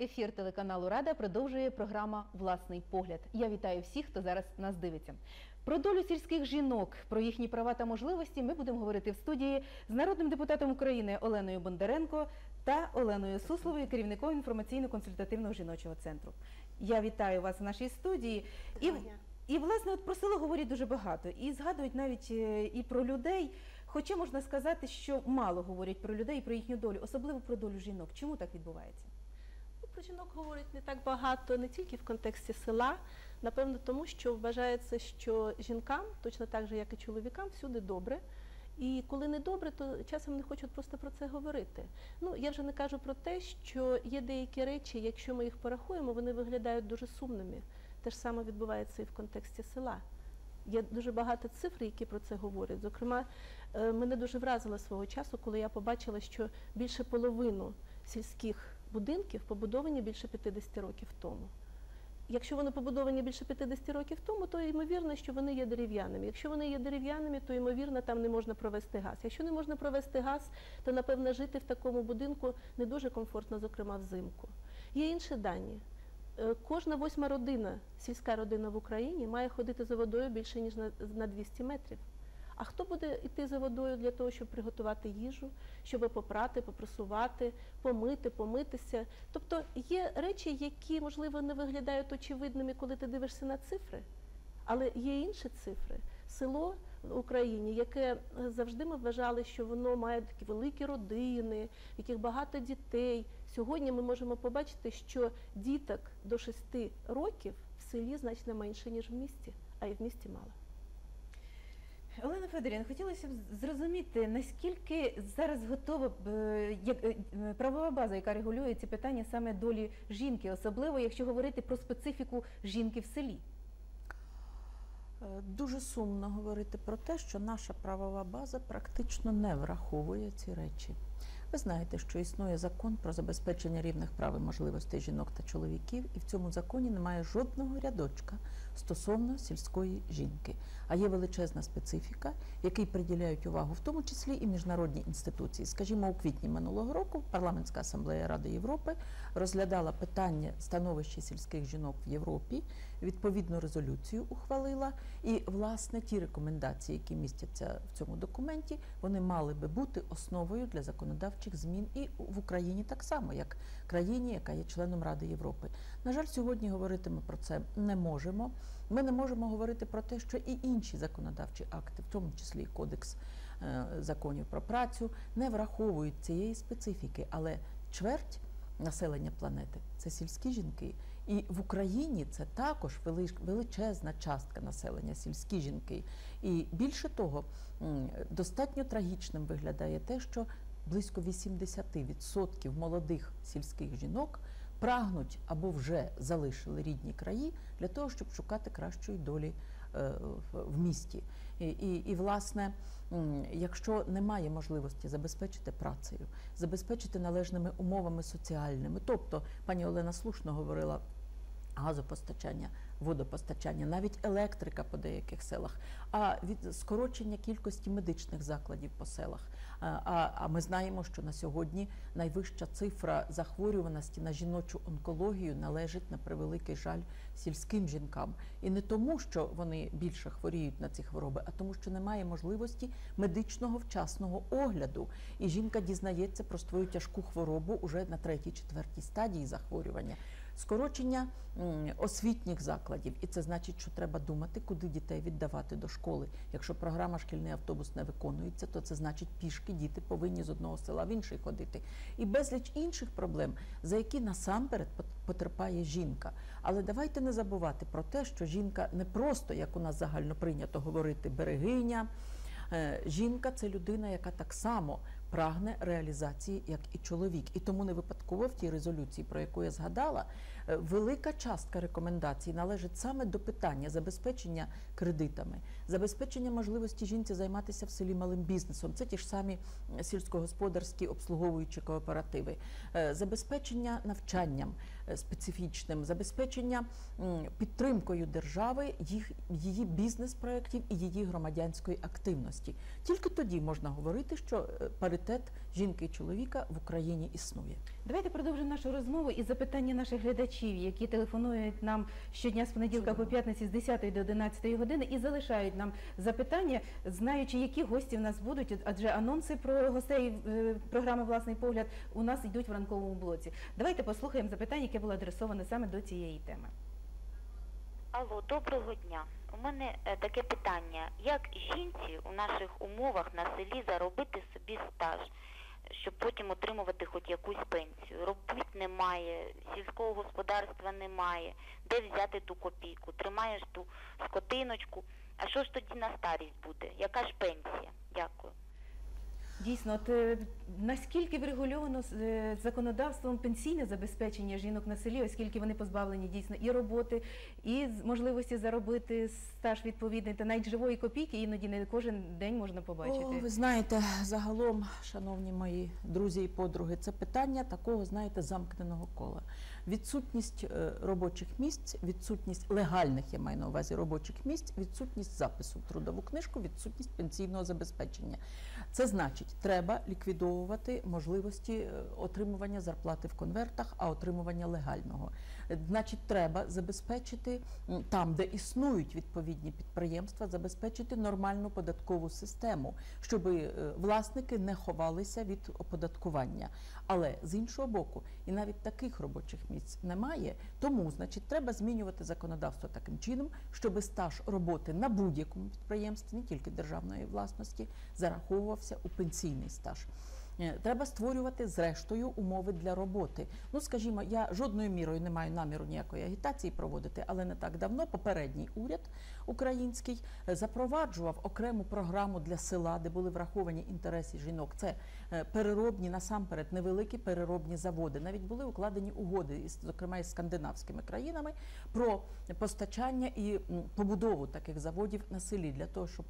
Ефір телеканалу Рада продовжує програма Власний погляд. Я вітаю всіх, хто зараз нас дивиться. Про долю сільських жінок, про їхні права та можливості ми будемо говорити в студії з народним депутатом України Оленою Бондаренко та Оленою Сусловою, керівником інформаційно-консультативного жіночого центру. Я вітаю вас в нашій студії. І, і власне, от про село говорять дуже багато і згадують навіть е, і про людей. Хоча можна сказати, що мало говорять про людей і про їхню долю, особливо про долю жінок. Чому так відбувається? Про жінок говорять не так багато, не тільки в контексті села. Напевно, тому що вважається, що жінкам, точно так же, як і чоловікам, всюди добре. І коли не добре, то часом не хочуть просто про це говорити. Ну я вже не кажу про те, що є деякі речі, якщо ми їх порахуємо, вони виглядають дуже сумними. Те ж саме відбувається і в контексті села. Є дуже багато цифр, які про це говорять. Зокрема, е, мене дуже вразило свого часу, коли я побачила, що більше половину сільських будинків побудовані більше 50 років тому. Якщо вони побудовані більше 50 років тому, то ймовірно, що вони є дерев'яними. Якщо вони є дерев'яними, то ймовірно там не можна провести газ. Якщо не можна провести газ, то напевно жити в такому будинку не дуже комфортно, зокрема взимку. Є інші дані. Е, Кожна восьма родина, сільська родина в Україні, має ходити за водою більше ніж на- на 200 метрів. А хто буде йти за водою для того, щоб приготувати їжу, щоб попрати, попрасувати, помити, помитися? Тобто є речі, які можливо не виглядають очевидними, коли ти дивишся на цифри, але є інші цифри. Село в Україні, яке завжди ми вважали, що воно має такі великі родини, в яких багато дітей. Сьогодні ми можемо побачити, що діток до 6 років в селі значно менше, ніж в місті, а і в місті мало. Олена Федорівна, хотілося б зрозуміти, наскільки зараз готова е, е, правова база, яка регулює ці питання саме долі жінки, особливо якщо говорити про специфіку жінки в селі. Е, Дуже сумно говорити про те, що наша правова база практично не враховує ці речі. Ви знаєте, що існує закон про забезпечення рівних прав і можливостей жінок та чоловіків, і в цьому законі немає жодного рядочка стосовно сільської жінки. А є величезна специфіка, якій приділяють увагу, в тому числі і міжнародні інституції. Скажімо, у квітні минулого року парламентська асамблея Ради Європи розглядала питання становища сільських жінок в Європі, відповідну резолюцію ухвалила. І власне ті рекомендації, які містяться в цьому документі, вони мали би бути основою для законодавчих змін і в Україні так само, як країні, яка є членом Ради Європи. На жаль, сьогодні говорити ми про це не можемо. Ми не можемо говорити про те, що і інші законодавчі акти, в тому числі і кодекс е, законів про працю, не враховують цієї специфіки, але чверть населення планети це сільські жінки. І в Україні це також вели- величезна частка населення, сільські жінки. І більше того, достатньо трагічним виглядає те, що близько 80% молодих сільських жінок прагнуть або вже залишили рідні краї для того, щоб шукати кращої долі е, в- місті. І, і, і власне, якщо немає можливості забезпечити працею, забезпечити належними умовами соціальними, тобто пані Олена слушно говорила. Газопостачання, водопостачання, навіть електрика по деяких селах, а від скорочення кількості медичних закладів по селах. А, а, ми знаємо, що на сьогодні найвища цифра захворюваності на жіночу онкологію належить на превеликий жаль сільським жінкам. І не тому, що вони більше хворіють на ці хвороби, а тому, що немає можливості медичного вчасного огляду. І жінка дізнається про свою тяжку хворобу уже на третій, четвертій стадії захворювання. Скорочення освітніх закладів, і це значить, що треба думати, куди дітей віддавати до школи. Якщо програма шкільний автобус не виконується, то це значить пішки діти повинні з одного села в інший ходити. І безліч інших проблем, за які насамперед потерпає жінка. Але давайте не забувати про те, що жінка не просто, як у нас загально прийнято говорити, берегиня. Е, Жінка це людина, яка так само прагне реалізації, як і чоловік. І тому не випадково в тій резолюції, про яку я згадала, е, велика частка рекомендацій належить саме до питання забезпечення кредитами, забезпечення можливості жінці займатися в селі малим бізнесом. Це ті ж самі сільськогосподарські обслуговуючі кооперативи, Е, забезпечення навчанням е, специфічним, забезпечення підтримкою держави їх її бізнес-проєктів і її громадянської активності. Тільки тоді можна говорити, що е, паритет жінки і чоловіка в Україні існує. Давайте продовжимо нашу розмову і запитання наших глядачів, які телефонують нам щодня з понеділка по п'ятниці з 10 до 11 години і залишають нам запитання, знаючи, які гості в нас будуть, адже анонси про гостей е, програми Власний погляд у нас йдуть в ранковому блоці. Давайте послухаємо запитання, яке було адресоване саме до цієї теми. Алло, доброго дня. У мене е, таке питання. Як жінці у наших умовах на селі заробити собі стаж, щоб потім отримувати хоч якусь пенсію? Робіт немає, сільського господарства немає. Де взяти ту копійку? Тримаєш ту скотиночку. А що ж тоді на старість буде? Яка ж пенсія? Дякую. Дійсно, от е, наскільки врегульовано з- е, законодавством пенсійне забезпечення жінок на селі, оскільки вони позбавлені дійсно і роботи, і з- можливості заробити стаж відповідний, та навіть живої копійки іноді не кожен день можна побачити. О, ви знаєте, загалом, шановні мої друзі і подруги, це питання такого, знаєте, замкненого кола. Відсутність е, робочих місць, відсутність легальних, я маю на увазі робочих місць, відсутність запису в трудову книжку, відсутність пенсійного забезпечення. Це значить, треба ліквідовувати можливості е, отримування зарплати в конвертах, а отримування легального. Значить, треба забезпечити там, де існують відповідні підприємства, забезпечити нормальну податкову систему, щоб е, власники не ховалися від оподаткування. Але з іншого боку, і навіть таких робочих місць немає. Тому, значить, треба змінювати законодавство таким чином, щоб стаж роботи на будь-якому підприємстві, не тільки державної власності, зараховувався у пенсійний стаж. Е, Треба створювати зрештою умови для роботи. Ну, скажімо, я жодною мірою не маю наміру ніякої агітації проводити, але не так давно попередній уряд український е, запроваджував окрему програму для села, де були враховані інтереси жінок. Це е, переробні насамперед невеликі переробні заводи. Навіть були укладені угоди, із, зокрема із скандинавськими країнами, про постачання і побудову таких заводів на селі для того, щоб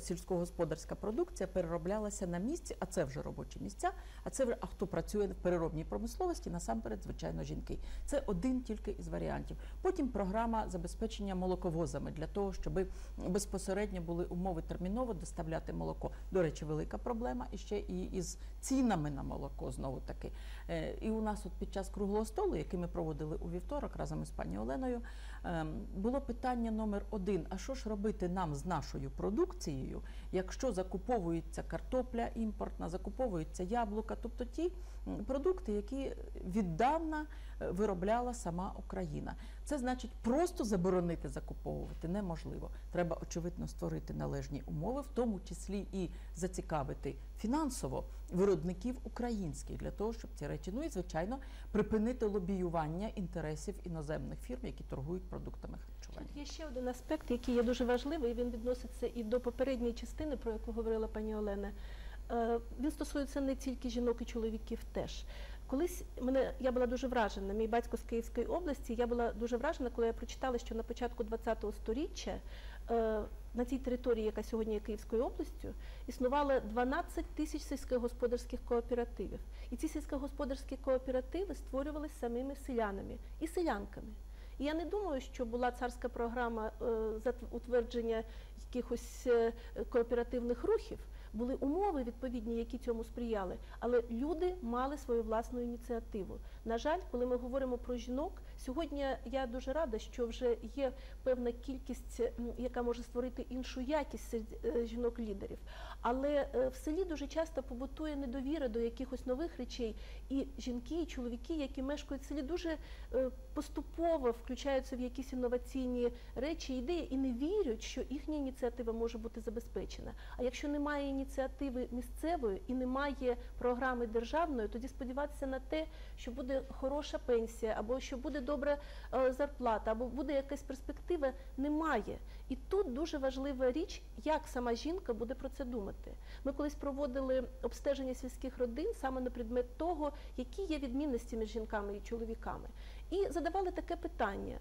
сільськогосподарська продукція перероблялася на місці, а це вже робочі місця. А це вже а хто працює в переробній промисловості, насамперед, звичайно, жінки. Це один тільки із варіантів. Потім програма забезпечення молоковозами для того, щоб безпосередньо були умови терміново доставляти молоко. До речі, велика проблема і ще і із цінами на молоко знову таки. Е, І у нас от під час круглого столу, який ми проводили у вівторок разом із пані Оленою, було питання номер один: а що ж робити нам з нашою продукцією, якщо закуповується картопля імпортна, закуповуються яблука, тобто ті продукти, які віддавна виробляла сама Україна. Це значить просто заборонити закуповувати неможливо. Треба очевидно створити належні умови, в тому числі і зацікавити фінансово виробників українських для того, щоб ці речі, ну і звичайно, припинити лобіювання інтересів іноземних фірм, які торгують продуктами харчування. Тут є ще один аспект, який є дуже важливий, він відноситься і до попередньої частини, про яку говорила пані Олена. Е, Він стосується не тільки жінок і чоловіків теж. Колись мене я була дуже вражена. Мій батько з Київської області. Я була дуже вражена, коли я прочитала, що на початку ХХ століття е, на цій території, яка сьогодні є Київською областю, існувало 12 тисяч сільськогосподарських кооперативів. І ці сільськогосподарські кооперативи створювалися самими селянами і селянками. І я не думаю, що була царська програма е, затв- утвердження якихось е, кооперативних рухів. Були умови відповідні, які цьому сприяли, але люди мали свою власну ініціативу. На жаль, коли ми говоримо про жінок, сьогодні я дуже рада, що вже є певна кількість, яка може створити іншу якість серед е, жінок-лідерів. Але е, в селі дуже часто побутує недовіра до якихось нових речей, і жінки, і чоловіки, які мешкають в селі, дуже е, поступово включаються в якісь інноваційні речі, ідеї і не вірять, що їхня ініціатива може бути забезпечена. А якщо немає ініціативи місцевої і немає програми державної, тоді сподіватися на те, що буде хороша пенсія, або що буде добра е, зарплата, або буде якась перспектива, немає. І тут дуже важлива річ, як сама жінка буде про це думати. Ми колись проводили обстеження сільських родин саме на предмет того, які є відмінності між жінками і чоловіками. І задавали таке питання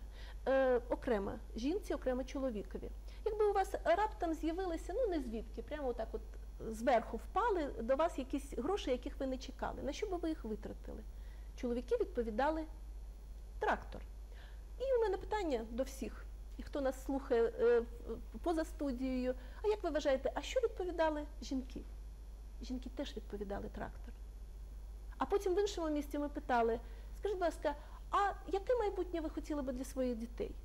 е, окремо жінці, окремо чоловікові. Якби у вас раптом з'явилися, ну не звідки, прямо так от зверху впали до вас якісь гроші, яких ви не чекали, на що би ви їх витратили? Чоловіки відповідали трактор. І у мене питання до всіх, і хто нас слухає е, поза студією. А як ви вважаєте, а що відповідали жінки? жінки теж відповідали трактор. А потім в іншому місці ми питали: скажіть, будь ласка, а яке майбутнє ви хотіли би для своїх дітей?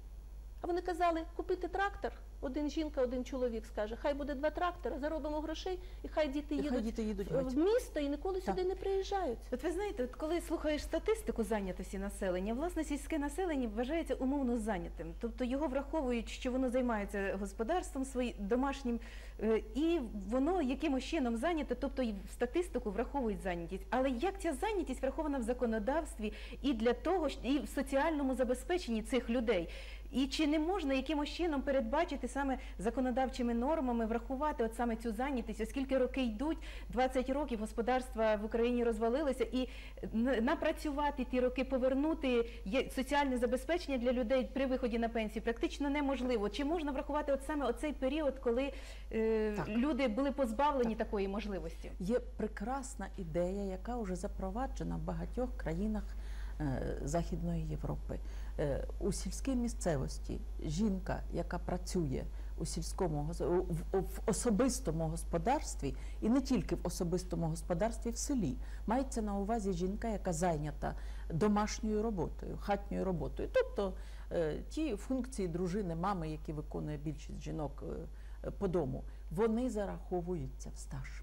А вони казали, купити трактор, один жінка, один чоловік скаже, хай буде два трактора, заробимо грошей, і хай діти І їдуть хай діти їдуть в місто і ніколи Так. сюди не приїжджають. От ви знаєте, от коли слухаєш статистику зайнятості населення, власне, сільське населення вважається умовно зайнятим. Тобто його враховують, що воно займається господарством своїм домашнім, е, і воно якимось чином зайняте, тобто і в статистику враховують зайнятість. Але як ця зайнятість врахована в законодавстві і для того, і в соціальному забезпеченні цих людей? І чи не можна якимось чином передбачити саме законодавчими нормами, врахувати от саме цю зайнятість, оскільки роки йдуть, 20 років господарства в Україні розвалилися, і напрацювати ті роки, повернути соціальне забезпечення для людей при виході на пенсію практично неможливо. Чи можна врахувати от саме оцей період, коли е, люди були позбавлені такої можливості? Є прекрасна ідея, яка вже запроваджена в багатьох країнах е, Західної Європи. Е, У сільській місцевості жінка, яка працює у сільському в, особистому господарстві, і не тільки в особистому господарстві в селі, мається на увазі жінка, яка зайнята домашньою роботою, хатньою роботою, тобто е, ті функції дружини, мами, які виконує більшість жінок е, по дому, вони зараховуються в стаж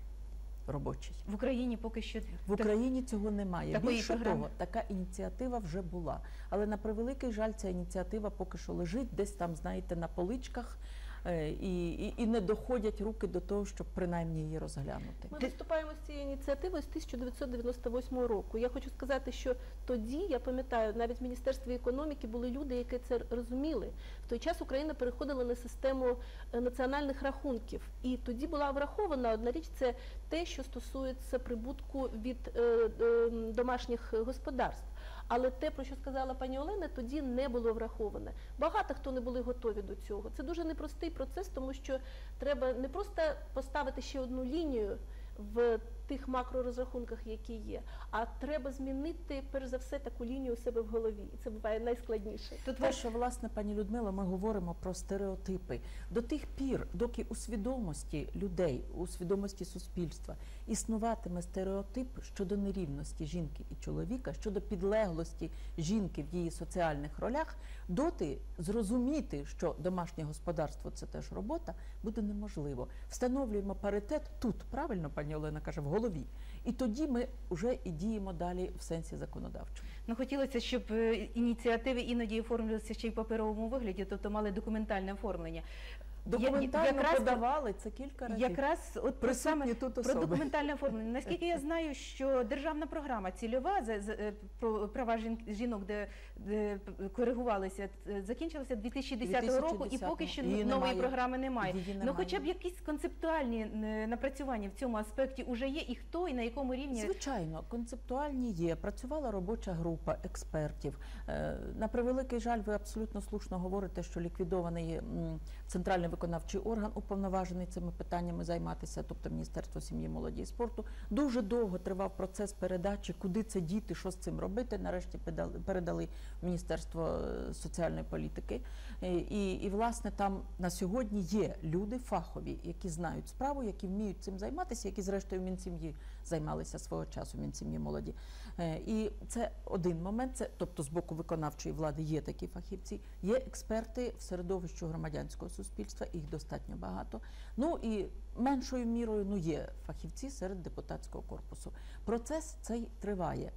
робочий. В Україні поки що В Україні цього немає. Такої Більше програми. того, така ініціатива вже була. Але на превеликий жаль, ця ініціатива поки що лежить десь там, знаєте, на поличках і, і, і не доходять руки до того, щоб принаймні її розглянути. Ми виступаємо з цією ініціативою з 1998 року. Я хочу сказати, що тоді, я пам'ятаю, навіть в Міністерстві економіки були люди, які це розуміли. В той час Україна переходила на систему е, національних рахунків. І тоді була врахована одна річ це те, що стосується прибутку від е, е, домашніх господарств. Але те, про що сказала пані Олена, тоді не було враховане. Багато хто не були готові до цього. Це дуже непростий процес, тому що треба не просто поставити ще одну лінію в тих макророзрахунках, які є, а треба змінити перш за все таку лінію у себе в голові. І це буває найскладніше. тут Те, що власне, пані Людмила, ми говоримо про стереотипи до тих пір, доки у свідомості людей, у свідомості суспільства існуватиме стереотип щодо нерівності жінки і чоловіка, щодо підлеглості жінки в її соціальних ролях, доти зрозуміти, що домашнє господарство це теж робота, буде неможливо. Встановлюємо паритет тут, правильно пані Олена каже, в голові. І тоді ми вже і діємо далі в сенсі законодавчому. Ну, хотілося, щоб е, ініціативи іноді оформлювалися ще й в паперовому вигляді, тобто мали документальне оформлення. Документально якраз- подавали це кілька разів. Якраз от про саме тут про особи. документальне оформлення. Наскільки я знаю, що державна програма цільова за, за е, про права жін- жінок, де, де коригувалися, е, закінчилася 2010 року, і поки що Її нової немає. програми немає. Її Ну, немає. хоча б якісь концептуальні е, напрацювання в цьому аспекті вже є, і хто, і на якому рівні Звичайно, концептуальні є. Працювала робоча група експертів. На превеликий жаль, ви абсолютно слушно говорите, що ліквідований центральний виконавчий орган, уповноважений цими питаннями займатися, тобто Міністерство сім'ї, молоді і спорту. Дуже довго тривав процес передачі, куди це діти, що з цим робити. Нарешті передали- Міністерство е, соціальної політики. Е, І, і власне там на сьогодні є люди фахові, які знають справу, які вміють цим займатися, які зрештою Мінсім'ї займалися свого часу, Мінсім'ї молоді. Е, І це один момент. Це тобто з боку виконавчої влади є такі фахівці, є експерти в середовищу громадянського суспільства, їх достатньо багато. Ну і меншою мірою ну є фахівці серед депутатського корпусу. Процес цей триває.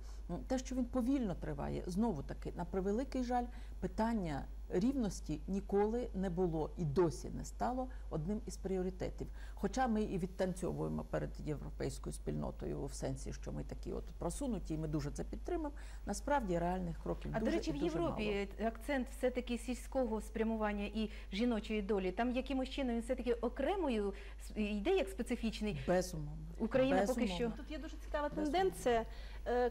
Те, що він повільно триває, знову таки, на превеликий жаль, питання рівності ніколи не було і досі не стало одним із пріоритетів. Хоча ми і відтанцьовуємо перед європейською спільнотою в сенсі, що ми такі от просунуті, і ми дуже це підтримуємо. Насправді реальних кроків А дуже до речі, в Європі мало. акцент все-таки сільського спрямування і жіночої долі. Там якимось чином він все-таки окремою йде як специфічний. безумовно. Україна поки що Тут є дуже цікава тенденція,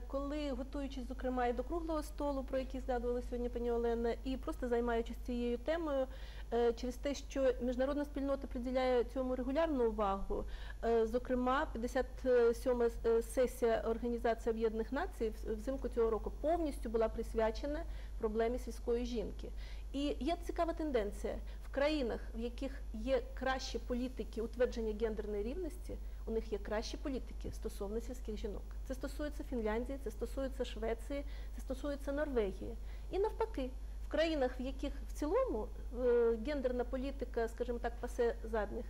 коли готуючись, зокрема, і до круглого столу, про який згадувала сьогодні пані Олена, і просто займаючись цією темою, е, через те, що міжнародна спільнота приділяє цьому регулярну увагу. Е, Зокрема, 57-ма е, сесія Організації Об'єднаних Націй взимку цього року повністю була присвячена проблемі сільської жінки. І є цікава тенденція в країнах, в яких є кращі політики утвердження гендерної рівності, у них є кращі політики стосовно сільських жінок. Це стосується Фінляндії, це стосується Швеції, це стосується Норвегії. І навпаки, в країнах, в яких в цілому е, гендерна політика, скажімо так, пасе задних,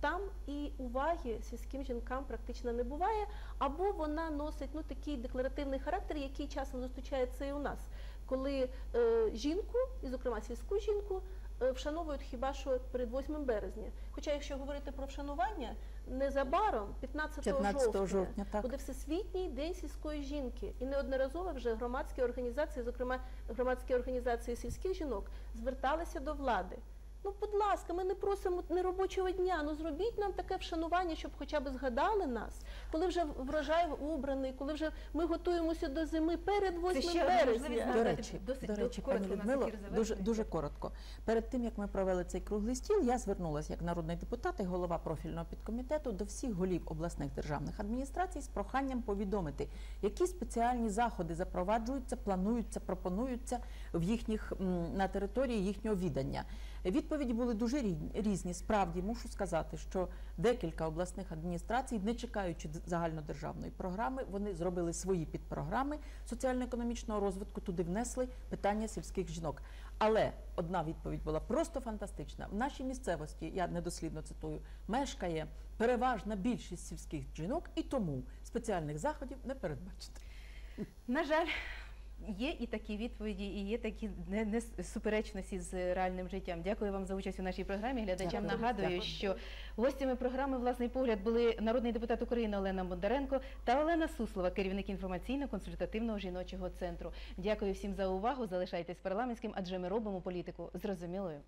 там і уваги сільським жінкам практично не буває, або вона носить ну такий декларативний характер, який часом зустрічається і у нас, коли е, жінку, і зокрема сільську жінку, вшановують хіба що перед 8 березня. Хоча, якщо говорити про вшанування, незабаром, 15, 15 жовтня, жовтня, так. буде Всесвітній день сільської жінки, і неодноразово вже громадські організації, зокрема громадські організації сільських жінок, зверталися до влади. Ну, будь ласка, ми не просимо неробочого дня. Ну зробіть нам таке вшанування, щоб хоча б згадали нас, коли вже врожай убраний, коли вже ми готуємося до зими перед 8 ще березня. До речі, досить до речі, коротко пані Людмило, дуже дуже коротко. Перед тим як ми провели цей круглий стіл, я звернулася як народний депутат і голова профільного підкомітету до всіх голів обласних державних адміністрацій з проханням повідомити, які спеціальні заходи запроваджуються, плануються, пропонуються в їхніх на території їхнього відання. Відповіді були дуже різні-. Справді мушу сказати, що декілька обласних адміністрацій, не чекаючи загальнодержавної програми, вони зробили свої підпрограми соціально-економічного розвитку. Туди внесли питання сільських жінок. Але одна відповідь була просто фантастична. В нашій місцевості, я недослідно цитую, мешкає переважна більшість сільських жінок, і тому спеціальних заходів не передбачити. На жаль, є і такі відповіді, і є такі не- не суперечності з реальним життям. Дякую вам за участь у нашій програмі. Глядачам Дякую. нагадую, Дякую. що гостями програми Власний погляд були народний депутат України Олена Бондаренко та Олена Суслова, керівник інформаційно-консультативного жіночого центру. Дякую всім за увагу. Залишайтесь парламентським, адже ми робимо політику зрозумілою.